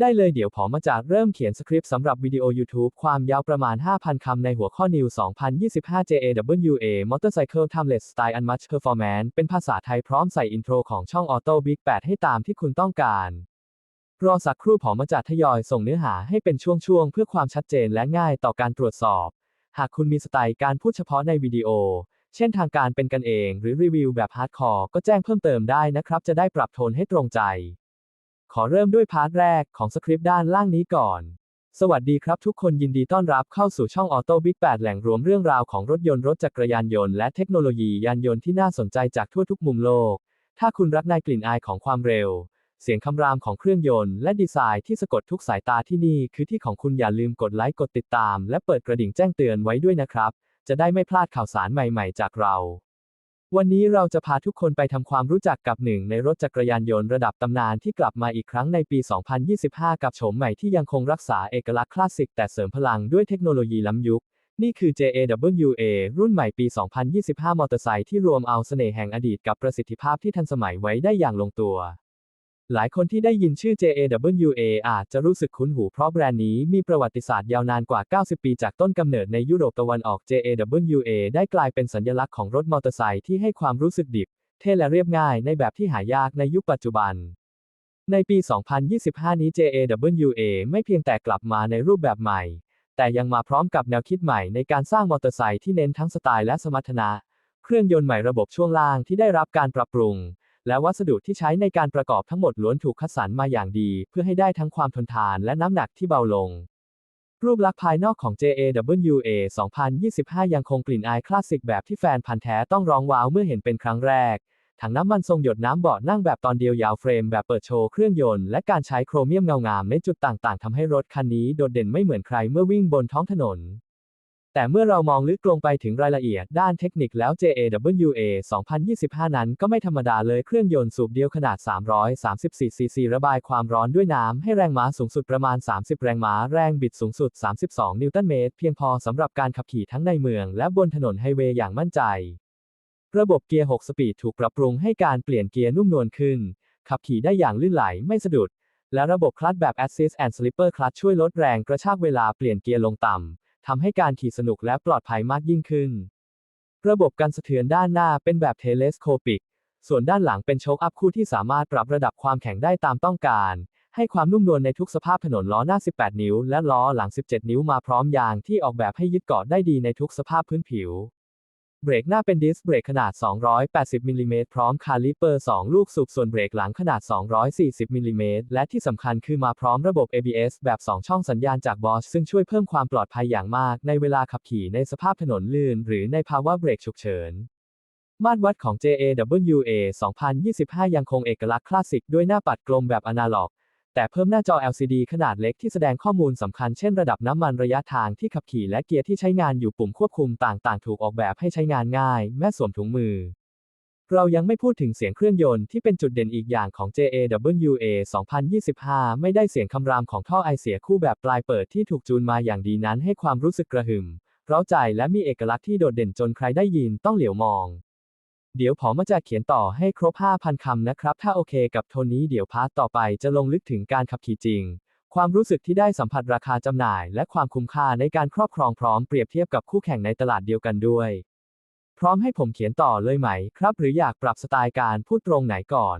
ได้เลยเดี๋ยวผอมาจากเริ่มเขียนสคริปต์สำหรับวิดีโอ YouTube ความยาวประมาณ 5,000 คำในหัวข้อ New 2025 JAWA Motorcycle Timeless Style Unmatched Performance เป็นภาษาไทยพร้อมใส่อินโทรของช่อง Auto Big 8 ให้ตามที่คุณต้องการ รอสักครู่ผอมาจากทยอยส่งเนื้อหาให้เป็นช่วงๆ เพื่อความชัดเจนและง่ายต่อการตรวจสอบ หากคุณมีสไตล์การพูดเฉพาะในวิดีโอ เช่นทางการเป็นกันเอง หรือรีวิวแบบฮาร์ดคอร์ก็แจ้งเพิ่มเติมได้นะครับ จะได้ปรับโทนให้ตรงใจ ขอเริ่มด้วยพาร์ทแรกของสคริปต์ด้านล่างนี้ก่อน สวัสดีครับทุกคนยินดีต้อนรับเข้าสู่ช่อง Auto Big 8แหล่งรวมเรื่องราวของรถยนต์รถจักรยานยนต์และเทคโนโลยียานยนต์ที่น่าสนใจจากทั่วทุกมุมโลก ถ้าคุณรักในกลิ่นอายของความเร็ว เสียงคำรามของเครื่องยนต์และดีไซน์ที่สะกดทุกสายตาที่นี่คือที่ของคุณอย่าลืมกดไลค์กดติดตาม และเปิดกระดิ่งแจ้งเตือนไว้ด้วยนะครับ จะได้ไม่พลาดข่าวสารใหม่ ๆ จากเรา วันนี้เราจะพาทุกคนไปทำความรู้จักกับหนึ่งในรถจักรยานยนต์ระดับตำนานที่กลับมาอีกครั้งในปี 2025 กับโฉมใหม่ที่ยังคงรักษาเอกลักษณ์คลาสสิกแต่เสริมพลังด้วยเทคโนโลยีล้ำยุค นี่คือ JAWA รุ่นใหม่ปี 2025 มอเตอร์ไซค์ที่รวมเอาเสน่ห์แห่งอดีตกับประสิทธิภาพที่ทันสมัยไว้ได้อย่างลงตัว หลายคนที่ได้ยินชื่อ JAWA อาจจะรู้สึกคุ้นหูเพราะแบรนด์นี้มีประวัติศาสตร์ยาวนานกว่า 90 ปีจากต้นกำเนิดในยุโรปตะวันออก JAWA ได้กลายเป็นสัญลักษณ์ของรถมอเตอร์ไซค์ที่ให้ความรู้สึกดิบ เท่และเรียบง่ายในแบบที่หายากในยุคปัจจุบัน ในปี 2025 นี้ JAWA ไม่เพียงแต่กลับมาในรูปแบบใหม่ แต่ยังมาพร้อมกับแนวคิดใหม่ในการสร้างมอเตอร์ไซค์ที่เน้นทั้งสไตล์และสมรรถนะ เครื่องยนต์ใหม่ระบบช่วงล่างที่ได้รับการปรับปรุง และวัสดุที่ใช้ในการประกอบทั้งหมดล้วนถูกคัดสรรมาอย่างดี เพื่อให้ได้ทั้งความทนทานและน้ำหนักที่เบาลง รูปลักษณ์ภายนอกของ JAWA 2025 ยังคงกลิ่นอายคลาสสิกแบบที่แฟนพันธ์แท้ต้องร้องว้าวเมื่อเห็นเป็นครั้งแรกถังน้ำมันทรงหยดน้ำเบาะนั่งแบบตอนเดียวยาวเฟรมแบบเปิดโชว์เครื่องยนต์และการใช้โครเมียมเงางามในจุดต่างๆทำให้รถคันนี้โดดเด่นไม่เหมือนใครเมื่อวิ่งบนท้องถนน แต่เมื่อเรามองลึกลงไปถึงรายละเอียดด้านเทคนิคแล้ว JAWA 2025 นั้นก็ไม่ธรรมดาเลยเครื่องยนต์สูบเดียวขนาด 334 ซีซีระบายความร้อนด้วยน้ำให้แรงม้าสูงสุดประมาณ 30 แรงม้า แรงบิดสูงสุด 32 นิวตันเมตร เพียงพอสำหรับการขับขี่ทั้งในเมืองและบนถนนไฮเวย์อย่างมั่นใจ ระบบเกียร์ 6 สปีดถูกปรับปรุงให้การเปลี่ยนเกียร์นุ่มนวลขึ้น ขับขี่ได้อย่างลื่นไหลไม่สะดุด และระบบคลัตช์แบบ Assist and Slipper Clutch ช่วยลดแรงกระชากเวลาเปลี่ยนเกียร์ลงต่ำ ทำให้การขี่สนุกและปลอดภัยมากยิ่งขึ้น ระบบการสะเทือนด้านหน้าเป็นแบบเทเลสโคปิก ส่วนด้านหลังเป็นโชคอัพคู่ที่สามารถปรับระดับความแข็งได้ตามต้องการ ให้ความนุ่มนวลในทุกสภาพถนนล้อหน้า 18 นิ้ว และล้อหลัง 17 นิ้วมาพร้อมยางที่ออกแบบให้ยึดเกาะได้ดีในทุกสภาพพื้นผิว เบรกหน้าเป็นดิสเบรกขนาด 280มิลลิเมตรพร้อมคาลิเปอร์ 2 ลูกสูบส่วนเบรกหลังขนาด 240มิลลิเมตรและที่สำคัญคือมาพร้อมระบบ ABS แบบ 2 ช่องสัญญาณจาก Bosch ซึ่งช่วยเพิ่มความปลอดภัยอย่างมากในเวลาขับขี่ในสภาพถนนลื่น หรือในภาวะเบรกฉุกเฉิน มาตรวัดของ JAWA 2025 ยังคงเอกลักษณ์คลาสสิกด้วยหน้าปัดกลมแบบอนาล็อก แต่เพิ่มหน้าจอ LCD ขนาดเล็กที่แสดงข้อมูลสำคัญเช่นระดับน้ำมันระยะทางที่ขับขี่และเกียร์ที่ใช้งานอยู่ปุ่มควบคุมต่างๆ ถูกออกแบบให้ใช้งานง่าย แม้สวมถุงมือ เรายังไม่พูดถึงเสียงเครื่องยนต์ที่เป็นจุดเด่นอีกอย่างของ JAWA 2025 ไม่ได้เสียงคำรามของท่อไอเสียคู่แบบปลายเปิดที่ถูกจูนมาอย่างดีนั้นให้ความรู้สึกกระหึ่ม เร้าใจและมีเอกลักษณ์ที่โดดเด่นจนใครได้ยินต้องเหลียวมอง เดี๋ยวผอมาจะเขียนต่อให้ครบ 5,000 คำนะครับ ถ้าโอเคกับโทนนี้เดี๋ยวพาร์ทต่อไปจะลงลึกถึงการขับขี่จริง ความรู้สึกที่ได้สัมผัสราคาจำหน่าย และความคุ้มค่าในการครอบครองพร้อมเปรียบเทียบกับคู่แข่งในตลาดเดียวกันด้วย พร้อมให้ผมเขียนต่อเลยไหม ครับ หรืออยากปรับสไตล์การพูดตรงไหนก่อน